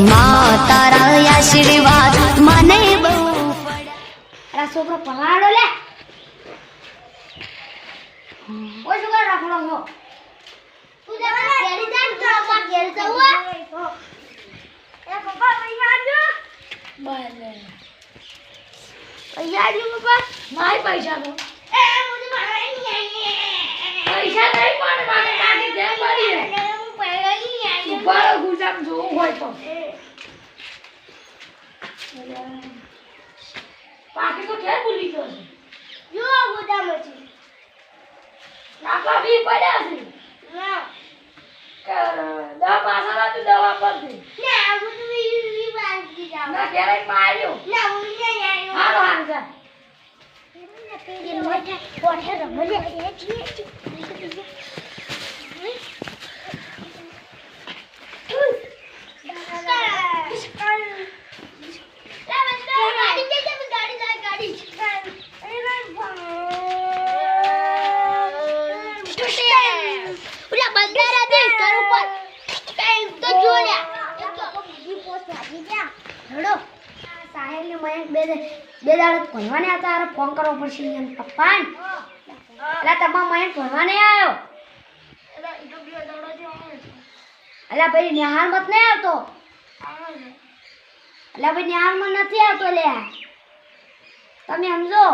માં તારા આશીર્વાદ મને બહુ આ છોકરો પલાડો લે. ઓ છોકરા રાખડો છો તું જરા કેરી જાન તો અમાર ઘેર જવું એ પપ્પા પૈસા બલે પપ્પા. એ મારા પૈસા નહીં પણ મને કાઢી દે પડી હું પૈસા બરો ગુજામ જોવું હોય તો. પાકી તો ક્યાં ભૂલી ગયો છે. જો ગોદામ છે. નાખા બી પડ્યા છે. ના દવા પાસાના તું દવા કરતી ના આ બધું વી બાંધી જાવ ના ક્યારેક માર્યો. ના હું નહીં આવ્યો હાલો હાલ જા. ઓલા બંગારા દે ઘર ઉપર કઈ તો જોડ્યા એક તો આપણે બીજી પોસ્ટ લાગી ગયા હડો સાહેબ ને મને બે બે દાડો ભણવાને હતા. અરે ફોન કરવો પડશે એમ પપ્પા એટલે તમારા મયન ભણવાને આવ્યો એટલે ભાઈ નિહાલ મત નહીં આવતો. એટલે ભાઈ, નિહાળમાં નથી આવતો લે. તમે સમજો.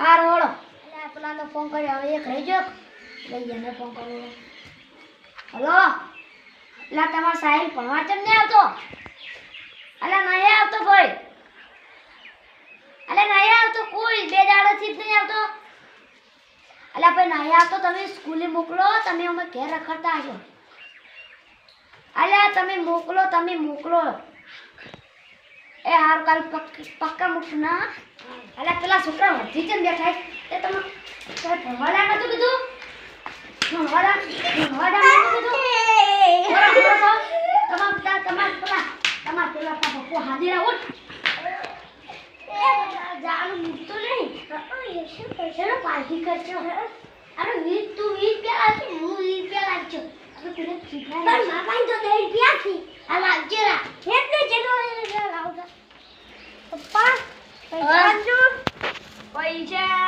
હા રોડો એટલે પેલા ફોન કર્યો. હવે એક રહી જો લઈ જઈને ફોન કર્યો. હલો? એટલે તમારો સાહેબ ભણવા ચમ નહીં આવતો? અલે, નહીં આવતો ભાઈ અલે, નહીં આવતો કોઈ. બે દાડાથી જ નહીં આવતો. અલે, ભાઈ, નહીં આવતો. તમે સ્કૂલે મોકલો, તમે અમે ઘેર રખડતા હશો. અલ્યા તમે મોકલો તમે મોકલો. એ હાર, કાલ પક- પક્કા મૂકશું, ના? અલ્યા પેલા છોકરા વધી ને બેઠા એ તમે ભણવા ભણવાડા નતું કીધું ભણવાડા ભણવાડા નતું કીધું બોલો, બોલો, બોલો. તમાર પેલા- તમાર પેલા તમાર મૂકતો નહીં. કરશો? અરે વીસ તું વીસ પેલા છે હું વીસ પેલા જ છું. આપણે પણ તો આ લાગજે રા. એટલે જેનો લાવતા પપ્પા પૈસા પૈસા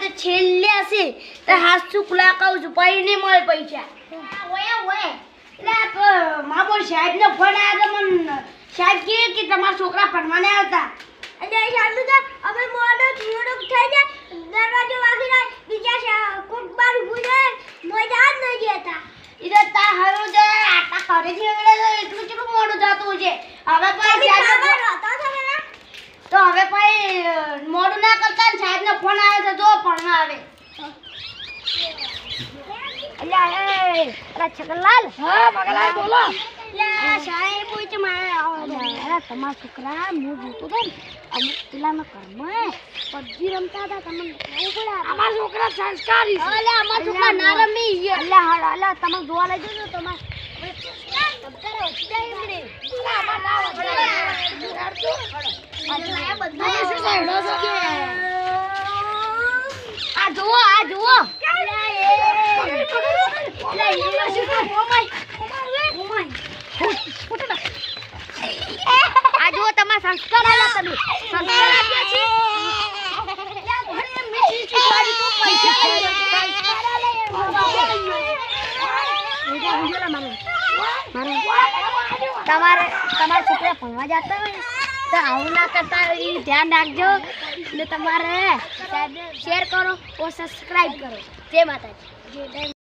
તો છેલ્લે હશે તો હાથ ચૂકલા કહું છું પછી નહીં મળે પૈસા. ઓય ઓય એટલે ને ફોન આવ્યો તો મને સાહેબ કહે કે તમારા છોકરા ભણવાને આવતા એટલે સાહેબ તો અમે મોડો થોડો થઈ જાય દરવાજો વાગી જાય બીજા કોક બાર જાય મોજા જ નહીં જતા તા હારું છે આટા કરે છે એટલે કેટલું મોડું થતું છે. હવે પછી તો હવે પછી મોડું ના કરતા સાહેબ સાહેબનો ફોન આવે તો જો ભણવા આવે. તમારા છોકરા હું જોતો તો ને અમુક પેલાના ઘરમાં પબજી રમતા હતા તમને અમારા છોકરા સંસ્કારી અમારા છોકરા ના રમી અલ્યા તમે જોવા લઈ જજો તમારે. આ જુઓ આ જુઓ. આ તમારા સંસ્કાર છે તમારે તમારા છોકરા ભણવા જતા તો આવું કરતા એ ધ્યાન રાખજો. ને તમારે શેર કરો ઓ સબસ્ક્રાઈબ કરો. જય માતાજી.